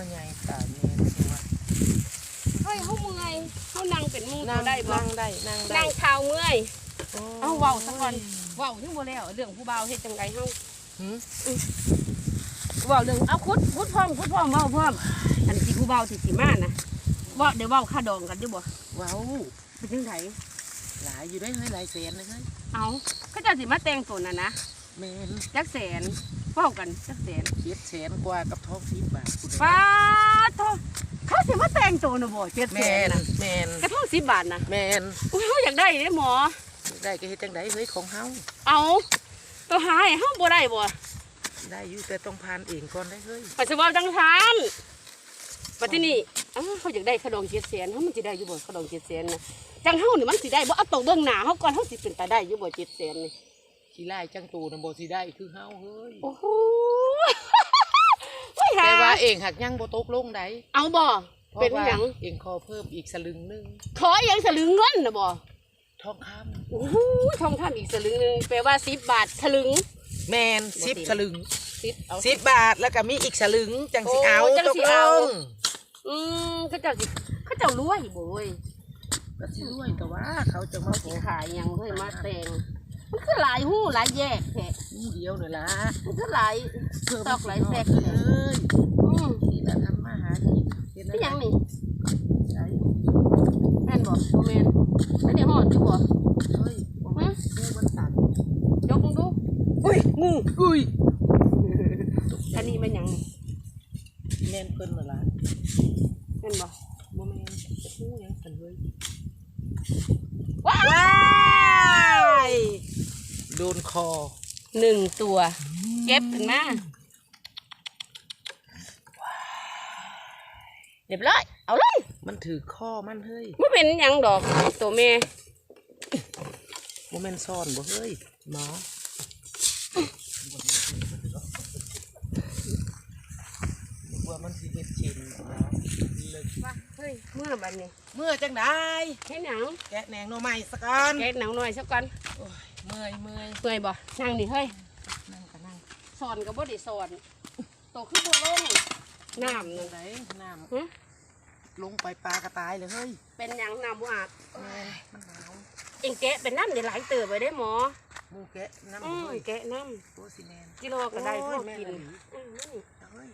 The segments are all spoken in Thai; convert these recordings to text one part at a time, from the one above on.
มาใหญ่ตาแม่นสิวะเฮ้ยเฮาเมื่อยเฮานั่งเป็นหมู่นั่ตังวได้บ่นั่งได้นั่งได้นั่งข่าวเมื่อยโอ้เอาเว้าซะก่อนเว้ายังบ่แล้วเรื่องผู้บ่าวเฮ็ดจังไดเฮาหืมเว้าเรื่องเอาคุดคุดพร้อมคุดพร้อมเว้าพร้อมอันที่ผู้บ่าวที่สิมานะเว้าเดี๋ยวเว้าค่าดองกันอยู่บ่ว้าวเป็นจังไดหลายอยู่ได้เฮ้ยหลายแสนเลยเฮ้ยเอาเขาเจ้าสิมาแต่งตัวน่ะนะแม่นจักแสนเว้ากันจักแสนเจ็ดแสนกว่ากับทองสิบบาทคุณป้าดโทเขาสิมาแต่งตัวน่ะบ่เจ็ดแสแม่นนนะแม่นกระท่อง10บาทนะแม่นอุ้ยเฮาอยากได้เด้หมอ ได้ก็เฮ็ดจังไดเฮ้ยของเฮาเอาตัวหายเฮาบ่ได้บ่ได้อยู่แต่ต้องพานเองก่อนได้เฮ้ยปัจจุบันจังทานปัจจุนี่อ้าวเขาอยากได้ขนมเจ็ดแสนเฮามันสิได้อยู่บ่ขนมเจ็ดแสนนะจังเฮานี่มันสิได้บ่เอาตกเบิ่งหน้าเฮาก่อนเฮาสิเป็นตาได้อยู่บ่เจ็ดแสนนี่ ขี้ไล่จังตูนำบ่สิได้คือเฮาเฮ้ยโอ้โหโอ้ยหาแต่ว่าเองหักยังบ่ตกลงได้เอาบ่พราะเป็นว่าหยังเองขอเพิ่มอีกสลึงหนึงขออย่างสลึงเงินน่ะบ่ทองคำโอ้โหทองคำอีกสลึงหนึงแปลว่า10บาทสลึง แมนสิบบ่ติดสลึง10เอาสิบบาทแล้วก็มีอีกสลึงจังสิโอ้เอาจังตสิกลเอางอืมเขาเจ้าสิเขาเจ้ารวยบ่เว้ยก็สิรวยแต่ว่า เขาจะมาเขาขสิอขายหยังเฮ้ยมาแต่งมันคือหลายหู้หลายแยกแท้ผู้เดียวนี่ล่ะมันคือหลายเพิ่มตอกหลายแซก เลเลยยอืมนี่ละทำมาหากินเห็นเป็นหยังนี่ได้แม่นบ่บ่แม่นอันนี้หอดอยู่บ่เฮ้ยบ่แม่นผู้มันตัดยกมึงดูอุ้ยงูอุ้ยอันนี้มันหยังนี่แม่นเพิ่นมาละแม่นบ่บ่แม่นผู้หยังกันเฮ้ยว้าว้าย โดนคอ หนึ่งตัว เก็บขึ้นมาเรียบร้อยเอาเลยมันถือข้อมันเฮ้ยไม่เป็นหยังดอกตัวแม่บ่แม่นซ่อนบ่เฮ้ยหมอว่ามันสิเฮ็ดเช่นนะเลิกว่าเฮ้ยเมื่อบัดนี้เมื่อจังได้ให้หนังแกะแหนงหน่อไม้สักอันแกะหนังหน่อยสักก่อน โอ้ย เมื่อยเมื่อยเปื่อยบ่นั่งดิเฮ้ยนั่งก็นั่งสอนก็บ่ได้สอนโตขึ้นบ่ลงน้ำนั่นไหนน้ฮะำลงไปปลากระตายเลยเฮ้ยเป็นหยังน้ำบ่อาบแม่มันหนาวเองแกะเป็นน้ำได้หลายเติบไปได้หมอหมูแกะน้ำอืมเฮ้ยแกะน้โอ้สิแมนำกิโลก็ได้พอโอ้ยแม่กินละหลีอืมนี่เฮ้ย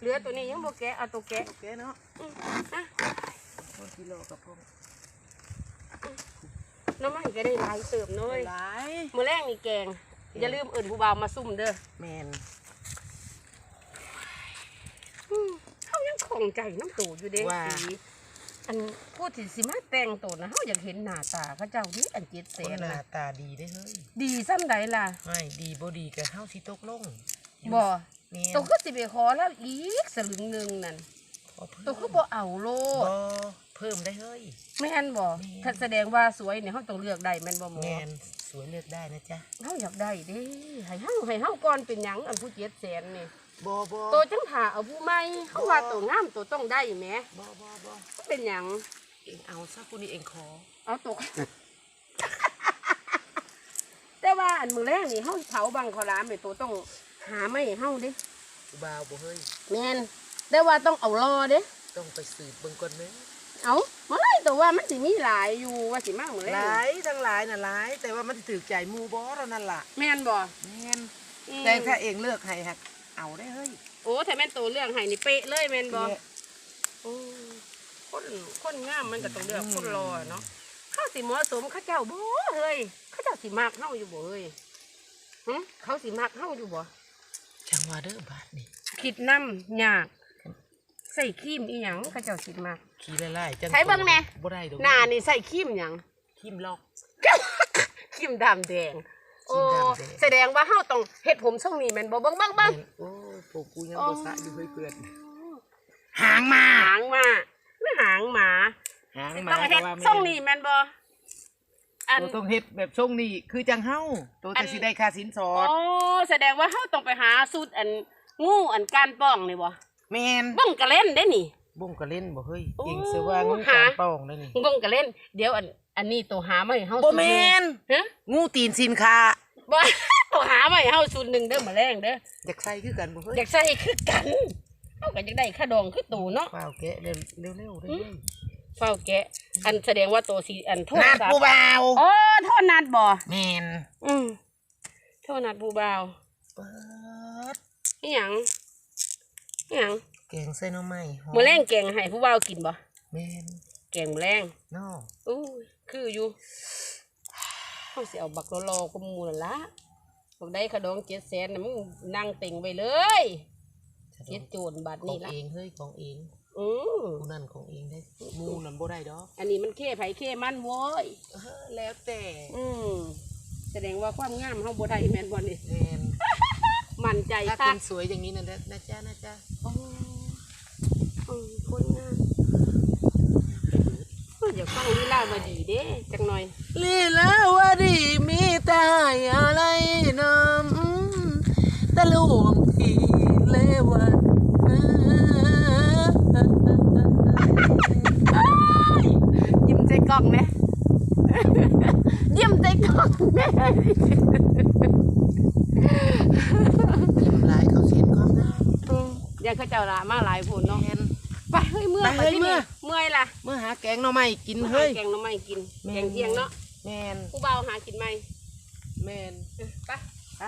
เหลือตัวนี้ยังบ่แกะเอาตัวแกะโอเคเนาะอืมอะต้นกิโลกับพง น้ำมันก็ได้หลายเติบน้อยหลายมื้อแรกนี่แกง อย่าลืมเอิ้นผู้บ่าวมาซุ่มเด้อแมนอืมเฮายังของใจน้ำตูอยู่เด้สีอันพูดถึงสิมาแต่งตัวนะเฮาอยากเห็นหน้าตาเขาเจ้าดิอันเจ็ดแสคนนหน้านะตาดีได้เฮ้ยดีซ้ำใดล่ะไม่ดีบ่ดีกับเฮาสิตกลงบ่แม่นตัวคือสิไปขอแล้วอีกสลึงหนึงนั่นขอเพิ่มตัวคือบ่เอาโลดบ่ เพิ่มได้เฮ้ย แม่นบ่แม่น ถ้าแสดงว่าสวยเนี่ยเฮาต้องเลือกได้แม่นบ่หมอแมนสวยเลือกได้นะจ๊ะเฮาอยากได้เด้ให้เฮาให้เฮาก่อนเป็นหยังอันผู้เจ็ดแสนนี่บ่บ่ตัวจังหาเอาผู้ใหม่เขาว่าตัวงามตัวต้องได้แหมบ่บ่บ่เป็นหยังเองเอาซะคนนี้เองขอเอาตกแต่ว่าอันมือแรกนี่เฮาเผาบังขอรามนี่ตัวต้องหาไม่เฮาเด้อุบาวบ่เฮ้ยแม่นแต่ว่าต้องเอารอเด้ต้องไปสืบเบิ่งก่อนเด้อ เอาบ่ได้ตัวว่ามันสิมีหลายอยู่ว่าสิมามือแรหกลายทั้งหลายน่ะหลายแต่ว่ามันสิถูกใจหมู่บ่เท่านั้นล่ะแม่นบ่แม่นอืมแต่ถ้าเองเลือกให้หักเอาได้เฮ้ยโอ้ถ้าแม่นตัวเรื่องให้นี่เป๊ะเลยแม่นบ่เนี่ยโอ้คนคนงามมันก็ต้องเลือกคนรอเนาะเขาสิเหมาะสมเขาเจ้าบ่เฮ้ยเขาเจ้าสิมักเฮาอยู่บ่เฮ้ยหึเขาสิมักเฮาอยู่บ่จังว่าเด้อบาดนี่คิดน้ำยากใส่ครีมอีหยังเขาเจ้าสิมัก ขี้ไล่ๆจังใช้เบิ่งแหน่ บ่ได้ดอกหน้านี่ใส่ครีมหยัง ขี้มลอก ครีมดำแดงโอ้ครีมดำแดง แสดงว่าเฮาต้องเฮ็ดผมทรงนี้แม่นบ่เบิ่งเบิ่งเบิ่ง โอ้พวกกูยังอ๋อบ่สะอยู่เฮ้ยเพื่อนหางมาหางมาหรือหางหมาหางต้มาองเฮ็ดก็ว่าแม่ทรงนี้แม่นบ่อัน ตัวต้องเฮ็ดแบบทรงนี้คือจังเฮาตัวอัจะน สิได้ค่าสินสอโอ้ดแสดงว่าเฮาต้องไปหาสูตรอันงูอันการป้องนี่บ่แม่นเบิ่งกะเล่นได้นี่ บ่งก็เล่นบ่เฮ้ยโอ้เก่งเสือว่างูหาการป้องได้นี่เบิ่งกะเล่น เดี๋ยวอันอันนี้ตัวหามาให้เฮาบ่สูตรหแม่นึ่งนฮะงูตีนสินค้าบ่ตัวหามาให้เฮาสูตรหนึ่งเด้อมาแรงเด้ออยากใส่คือกันบ่เฮ้ยอยากใส่คือกันเขาก็จะได้ค่าดองคือตู่เนาะ เปล่าแกะเร็วเร็วเร็วเร็วเฝ้าแกะ อันแสดงว่าตัวสีอันโทษนัดสัตผู้ว์บ่าวอ๋อโทษนัดบ่ แมนอืมโทษนัดผู้บ่าวเปิดอีหยังอีหยัง แกงเส้นหน้ำไม้หอมื้อแรงแกงให้ผู้บ่าวกินบ่แมนแกงมื้อแรงนอกอู้ยคืออยู่เฮาสิเอาบักรอๆกับหมู่นั่นล่ะบอกได้ค่าดอง700,000น่ะมึงนั่งเต็งไปเลยเจ็ดโจรบัดของนี้ล่ะเองเฮ้ยของเองอือผู้นั่นของเองได้หมูนั่นบ่ได้ดอกอันนี้มันเข้ไผเข้มันโว้ยเออแล้วแต่อืมแสดงว่าความงามเฮาบ่ได้แม่นบ่นี่แมนมั่นใจถ้าคคักนสวยอย่างนี้นะนะนะจ๊ะนะจ๊ะอ๋ออืม คนงามเฮ้ยอย่าฟังลีลาวดีเด้จักหน่อยลีลาวดีมีตายอะไรน้ำตะลุงทีเลวันยิ้มใส่กล้องแน่ยิ้มใส่กล้องแน่ยิ้มหลายเขาเสียนของนะอืมอย่าเขาเจ้าละมาหลายพุ่นเนาะแมน ไปเฮ้ยเมื่อยไปเฮ้ยที่เมื่นี่อยเมื่อยล่ะเมื่อหาแกงหน่อไม้กินเฮ้ยแกงหน้ำไม้กินแม่นแกงเที่ยงเนาะแมนผู้เบาวหากินไหมแมนเออไปไป